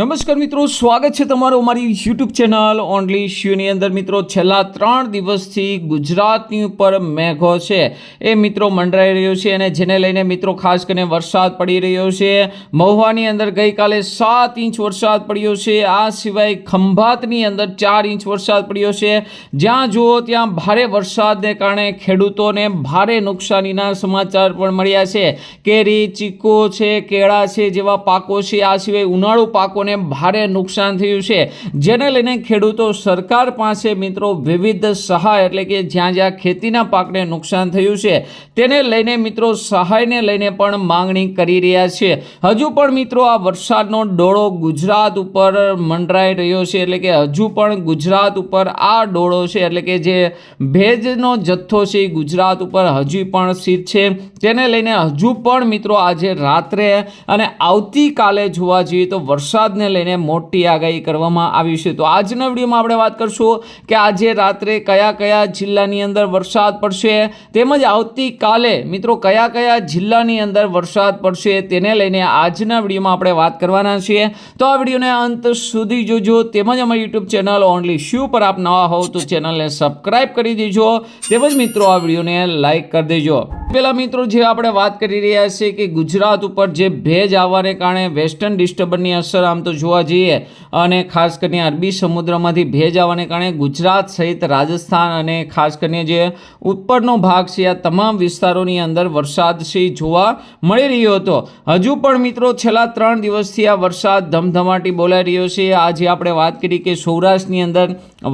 નમસ્કાર મિત્રો, સ્વાગત છે તમારું અમારી યુટ્યુબ ચેનલ ઓનલી શ્યુની અંદર. મિત્રો, છેલ્લા ત્રણ દિવસથી ગુજરાતની ઉપર મેઘો છે. એ મિત્રો મંડરાઈ રહ્યો છે અને જેને લઈને મિત્રો ખાસ કરીને વરસાદ પડી રહ્યો છે. મહુવાની અંદર ગઈકાલે સાત ઇંચ વરસાદ પડ્યો છે. આ સિવાય ખંભાતની અંદર ચાર ઇંચ વરસાદ પડ્યો છે. જ્યાં જુઓ, ત્યાં ભારે વરસાદને કારણે ખેડૂતોને ભારે નુકસાનીના સમાચાર પણ મળ્યા છે. કેરી, ચીકો છે, કેળા છે જેવા પાકો છે. આ સિવાય ઉનાળુ પાકોને ભારે નુકસાન થયું છે. જેને લઈને ખેડૂતો સરકાર પાસે મિત્રો વિવિધ સહાય એટલે કે જ્યાં જ્યાં ખેતીના પાકને નુકસાન થયું છે, તેને લઈને મિત્રો સહાયને લઈને પણ માંગણી કરી રહ્યા છે. હજુ પણ મિત્રો આ વરસાદનો ડોળો ગુજરાત ઉપર મંડરાઈ રહ્યો છે એટલે કે હજુ પણ ગુજરાત ઉપર આ ડોળો છે એટલે કે જે ભેજનો જથ્થો છે એ ગુજરાત ઉપર હજી પણ સ્થિત છે. તેને લઈને હજુ પણ મિત્રો આજે રાત્રે અને આવતીકાલે જોવા જઈએ તો વરસાદને લઈને મોટી આગાહી કરવામાં આવી છે. તો આજના વિડીયોમાં આપણે વાત કરશું કે આજે રાત્રે કયા કયા જિલ્લાની અંદર વરસાદ પડશે, તેમજ આવતીકાલે મિત્રો કયા કયા જિલ્લાની અંદર વરસાદ પડશે તેને લઈને આજના વિડીયોમાં આપણે વાત કરવાના છીએ. તો આ વિડીયોને અંત સુધી જોજો, તેમજ અમારી યુટ્યુબ ચેનલ ઓનલી શ્યુ પર આપ નવા હોવ તો ચેનલને સબસ્ક્રાઇબ કરી દેજો, તેમજ મિત્રો આ વિડીયોને લાઈક કરી દેજો. પેલા મિત્રો જે આપણે વાત કરી રહ્યા છીએ કે ગુજરાત ઉપર જે ભેજ આવવાને કારણે વેસ્ટર્ન ડિસ્ટર્બન્સની અસર આમ તો જોવા જઈએ અને ખાસ કરીને અરબી સમુદ્રમાંથી ભેજ આવવાને કારણે ગુજરાત સહિત રાજસ્થાન અને ખાસ કરીને જે ઉપરનો ભાગ છે, આ તમામ વિસ્તારોની અંદર વરસાદ છે જોવા મળી રહ્યો હતો. હજુ પણ મિત્રો છેલ્લા ત્રણ દિવસથી આ વરસાદ ધમધમાટી બોલાઈ રહ્યો છે. આજે આપણે વાત કરી કે સૌરાષ્ટ્રની અંદર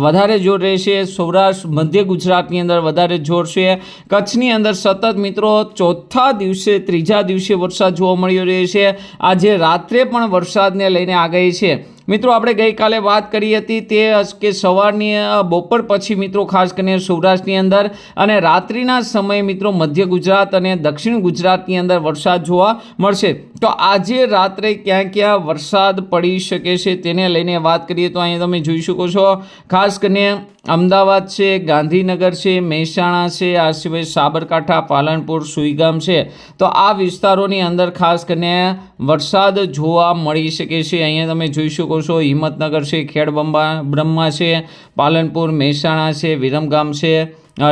વધારે જોર રહેશે, સૌરાષ્ટ્ર મધ્ય ગુજરાતની અંદર વધારે જોર છે, કચ્છની અંદર સતત મિત્રો, ચોથા દિવસે, ત્રીજા દિવસે વરસાદ જોવા મળ્યો રહ્યો છે. આજે રાત્રે પણ વરસાદને લઈને આગાહી છે. મિત્રો, આપણે ગઈકાલે વાત કરી હતી તે કે સવારની બપોર પછી મિત્રો, ખાસ કરીને સૌરાષ્ટ્રની અંદર અને રાત્રિના સમયે મિત્રો, મધ્ય ગુજરાત અને દક્ષિણ ગુજરાતની અંદર વરસાદ જોવા મળશે. તો આજે રાત્રે ક્યાં ક્યાં વરસાદ પડી શકે છે તેને લઈને વાત કરીએ તો અહીંયા તમે જોઈ શકો છો. ખાસ કરીને અમદાવાદ છે, ગાંધીનગર છે, મહેસાણા છે, આ સિવાય સાબરકાંઠા, પાલનપુર, સુઈગામ છે. તો આ વિસ્તારોની અંદર ખાસ કરીને વરસાદ જોવા મળી શકે છે. અહીંયા તમે જોઈ શકો છો, હિંમતનગર છે, ખેડબંબા, બ્રહ્મા છે, પાલનપુર, મહેસાણા છે, વિરમગામ છે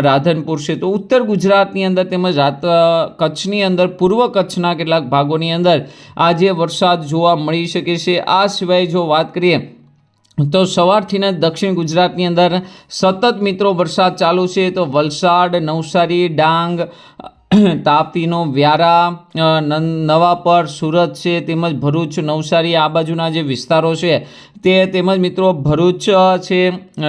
રાધનપુર છે. તો ઉત્તર ગુજરાતની અંદર તેમજ કચ્છની અંદર, પૂર્વ કચ્છના કેટલાક ભાગોની અંદર આજે વરસાદ જોવા મળી શકે છે. આ સિવાય જો વાત કરીએ તો સવારથીને દક્ષિણ ગુજરાતની અંદર સતત મિત્રો વરસાદ ચાલુ છે. તો વલસાડ નવસારી ડાંગ તાપીનો વ્યારા નવાપર સુરત છે, તેમજ ભરૂચ, નવસારી, આ બાજુના જે વિસ્તારો છે, તે તેમજ મિત્રો ભરૂચ છે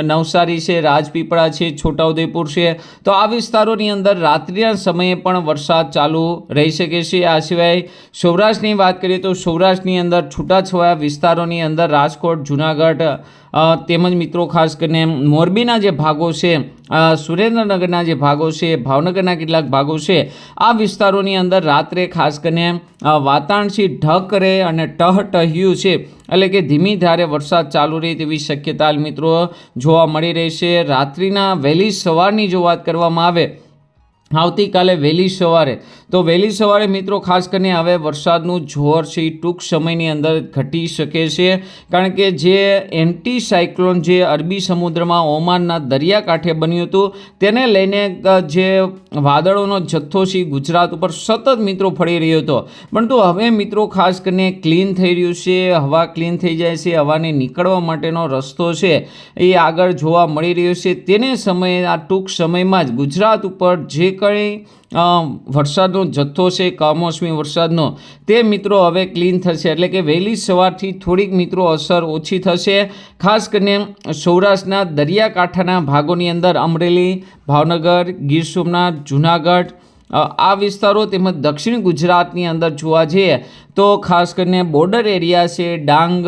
નવસારી છે, રાજપીપળા છે, છોટાઉદેપુર છે, તો આ વિસ્તારોની અંદર રાત્રિના સમયે પણ વરસાદ ચાલુ રહી શકે છે. આ સિવાય સૌરાષ્ટ્રની વાત કરીએ તો સૌરાષ્ટ્રની અંદર છૂટાછવાયા વિસ્તારોની અંદર રાજકોટ, જુનાગઢ તેમજ મિત્રો, ખાસ કરીને મોરબીના જે ભાગો છે સુરેન્દ્રનગરના જે ભાગો છે, ભાવનગરના કેટલાક ભાગો છે, આ વિસ્તારોની અંદર રાત્રે ખાસ કરીને વાતાવરણથી ઢક રહે અને ટહટહ્યું છે. એટલે કે ધીમી ધારે વરસાદ ચાલુ રહે તેવી શક્યતા મિત્રો જોવા મળી રહી છે. રાત્રિના વહેલી સવારની જો વાત કરવામાં આવે આવતીકાલે વહેલી સવારે. તો વહેલી સવારે મિત્રો, ખાસ કરીને હવે વરસાદનું જોર છે, એ ટૂંક સમયની અંદર ઘટી શકે છે. કારણ કે જે એન્ટી સાયક્લોન જે અરબી સમુદ્રમાં ઓમાનના દરિયાકાંઠે બન્યું હતું, તેને લઈને જે વાદળોનો જથ્થો છે, એ ગુજરાત ઉપર સતત મિત્રો ફળી રહ્યો હતો. પરંતુ હવે મિત્રો, ખાસ કરીને ક્લીન થઈ રહ્યું છે, હવા ક્લીન થઈ જાય છે, હવાને નીકળવા માટેનો રસ્તો છે, એ આગળ જોવા મળી રહ્યો છે. તેને સમયે, આ ટૂંક સમયમાં જ ગુજરાત ઉપર જે કંઈ વરસાદનો જથ્થો છે, કમોસમી વરસાદનો, તે મિત્રો હવે ક્લીન થશે. એટલે કે વહેલી સવારથી થોડીક મિત્રો અસર ઓછી થશે. ખાસ કરીને સૌરાષ્ટ્રના દરિયાકાંઠાના ભાગોની અંદર અમરેલી, ભાવનગર, ગીર સોમનાથ, જુનાગઢ આ વિસ્તારો તેમજ દક્ષિણ ગુજરાતની અંદર જોવા જઈએ તો ખાસ કરીને બોર્ડર એરિયા છે ડાંગ,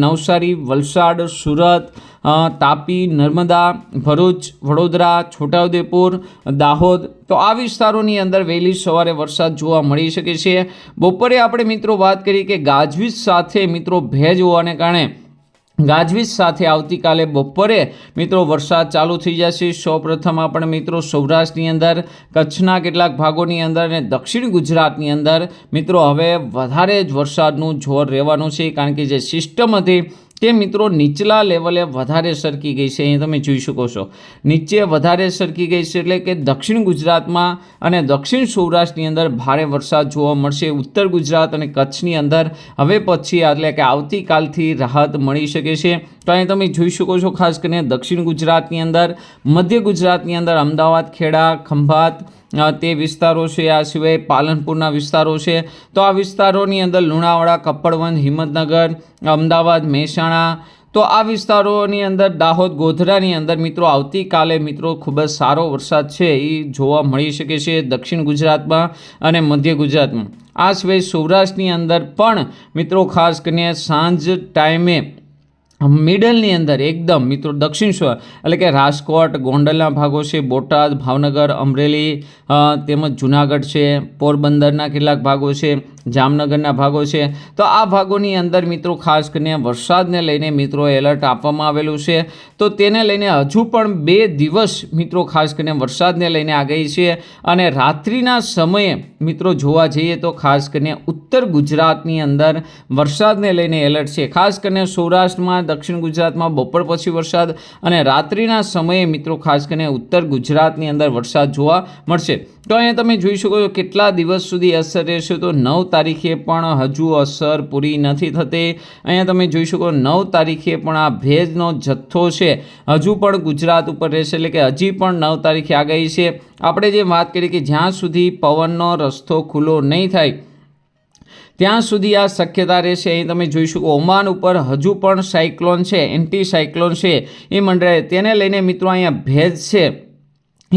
નવસારી, વલસાડ, સુરત તાપી, નર્મદા, ભરૂચ, વડોદરા, છોટાઉદેપુર, દાહોદ તો આ વિસ્તારોની અંદર વહેલી સવારે વરસાદ જોવા મળી શકે છે. બપોરે આપણે મિત્રો વાત કરી કે ગાજવીજ સાથે મિત્રો ભેજ હોવાને કારણે ગાજવીજ સાથે આવતીકાલે બપોરે મિત્રો વરસાદ ચાલુ થઈ જશે. સૌપ્રથમ આપણે મિત્રો સૌરાષ્ટ્રની અંદર, કચ્છના કેટલાક ભાગોની અંદર અને દક્ષિણ ગુજરાતની અંદર મિત્રો હવે વધારે જ વરસાદનું જોર રહેવાનું છે. કારણ કે જે સિસ્ટમ હતી તે મિત્રો નીચલા લેવલે વધારે સરકી ગઈ છે, અહીં તમે જોઈ શકો છો. નીચે વધારે સરકી ગઈ છે એટલે કે દક્ષિણ ગુજરાતમાં અને દક્ષિણ સૌરાષ્ટ્રની અંદર ભારે વરસાદ જોવા મળશે, ઉત્તર ગુજરાત અને કચ્છની અંદર. હવે પછી એટલે કે આવતીકાલથી રાહત મળી શકે છે. તો અહીં તમે જોઈ શકો છો, ખાસ કરીને દક્ષિણ ગુજરાતની અંદર, મધ્ય ગુજરાતની અંદર અમદાવાદ, ખેડા, ખંભાત તે વિસ્તારો છે. આ સિવાય પાલનપુરના વિસ્તારો છે. તો આ વિસ્તારોની અંદર લુણાવાડા કપડવંજ હિંમતનગર, અમદાવાદ, મહેસાણા, તો આ વિસ્તારોની અંદર દાહોદ, ગોધરાની અંદર મિત્રો આવતીકાલે મિત્રો ખૂબ જ સારો વરસાદ છે એ જોવા મળી શકે છે દક્ષિણ ગુજરાતમાં અને મધ્ય ગુજરાતમાં. આ સિવાય સૌરાષ્ટ્રની અંદર પણ મિત્રો ખાસ કરીને સાંજ ટાઈમે મિડલની અંદર એકદમ, મિત્રો, દક્ષિણ એટલે કે રાજકોટ, ગોંડલના ભાગો છે, બોટાદ, ભાવનગર, અમરેલી તેમજ જુનાગઢ છે, પોરબંદરના કેટલાક ભાગો છે. જામનગરના ભાગો છે. તો આ ભાગોની અંદર મિત્રો ખાસ કરીને વરસાદને લઈને મિત્રો એલર્ટ આપવામાં આવેલું છે. તો તેને લઈને હજુ પણ બે દિવસ મિત્રો ખાસ કરીને વરસાદને લઈને આગાહી છે અને રાત્રિના સમયે મિત્રો જોવા જઈએ તો ખાસ કરીને ઉત્તર ગુજરાતની અંદર વરસાદને લઈને એલર્ટ છે. ખાસ કરીને સૌરાષ્ટ્રમાં, દક્ષિણ ગુજરાતમાં બપોર પછી વરસાદ અને રાત્રિના સમયે મિત્રો ખાસ કરીને ઉત્તર ગુજરાતની અંદર વરસાદ જોવા મળશે. તો અહીંયા તમે જોઈ શકો છો કેટલા દિવસ સુધી અસર રહેશે. તો નવ તારીખે પણ હજુ અસર પૂરી નથી થતી. અહીંયા તમે જોઈ શકો નવ તારીખે પણ આ ભેજનો જથ્થો છે. હજુ પણ ગુજરાત ઉપર રહેશે એટલે કે હજી પણ નવ તારીખે આગાહી છે. આપણે જે વાત કરી કે જ્યાં સુધી પવનનો રસ્તો ખુલ્લો નહીં થાય, ત્યાં સુધી આ શક્યતા રહેશે. અહીં તમે જોઈ શકો ઓમાન ઉપર હજુ પણ સાયક્લોન છે એન્ટી સાયક્લોન છે. એ મંડળાય તેને લઈને મિત્રો અહીંયા ભેજ છે.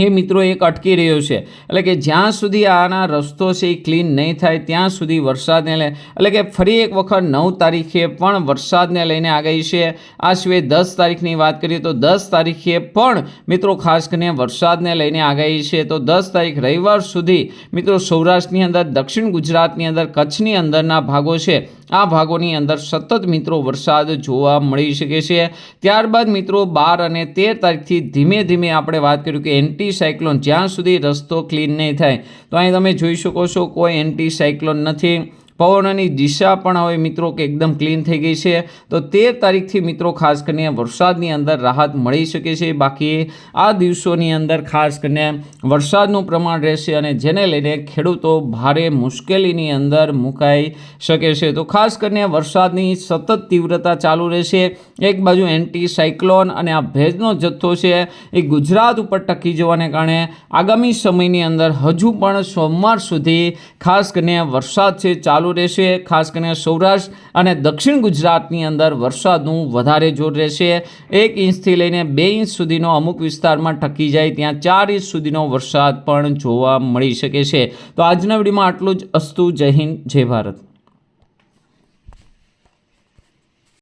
એ મિત્રો એક અટકી રહ્યો છે. એટલે કે જ્યાં સુધી આના રસ્તો છે એ ક્લીન નહીં થાય, ત્યાં સુધી વરસાદને લઈ એટલે કે ફરી એક વખત નવ તારીખે પણ વરસાદને લઈને આગાહી છે. આ સિવાય દસ તારીખની વાત કરીએ તો દસ તારીખે પણ મિત્રો ખાસ કરીને વરસાદને લઈને આગાહી છે. તો દસ તારીખ રવિવાર સુધી મિત્રો સૌરાષ્ટ્રની અંદર, દક્ષિણ ગુજરાતની અંદર, કચ્છની અંદરના ભાગો છે. આ ભાગોની અંદર સતત મિત્રો વરસાદ જોવા મળી શકે છે. ત્યારબાદ મિત્રો બાર અને તેર તારીખથી ધીમે ધીમે આપણે વાત કર્યું કે એન્ટી સાયક્લોન જ્યાં સુધી રસ્તો ક્લીન નહીં થાય, તો અહીં તમે જોઈ શકો છો કોઈ એન્ટી સાયક્લોન નથી. પવનની દિશા પણ હવે મિત્રો કે એકદમ ક્લીન થઈ ગઈ છે. તો તેર તારીખથી મિત્રો ખાસ કરીને વરસાદની અંદર રાહત મળી શકે છે. બાકી આ દિવસોની અંદર ખાસ કરીને વરસાદનું પ્રમાણ રહેશે અને જેને લઈને ખેડૂતો ભારે મુશ્કેલીની અંદર મુકાઈ શકે છે. તો ખાસ કરીને વરસાદની સતત તીવ્રતા ચાલુ રહેશે. એક બાજુ એન્ટી સાયક્લોન અને આ ભેજનો જથ્થો છે એ ગુજરાત ઉપર ટકી જવાને કારણે આગામી સમયની અંદર હજુ પણ સોમવાર સુધી ખાસ કરીને વરસાદ છે ચાલુ રહેશે, ખાસ કરીને સૌરાષ્ટ્ર અને દક્ષિણ ગુજરાતની અંદર વરસાદનું વધારે જોર રહેશે. એક ઇંચથી લઈને બે ઇંચ સુધીનો અમુક વિસ્તારમાં ટકી જાય, ત્યાં ચાર ઇંચ સુધીનો વરસાદ પણ જોવા મળી શકે છે. તો આજના વિડીયોમાં આટલું જ. અસ્તુ, જય હિન્દ, જય ભારત.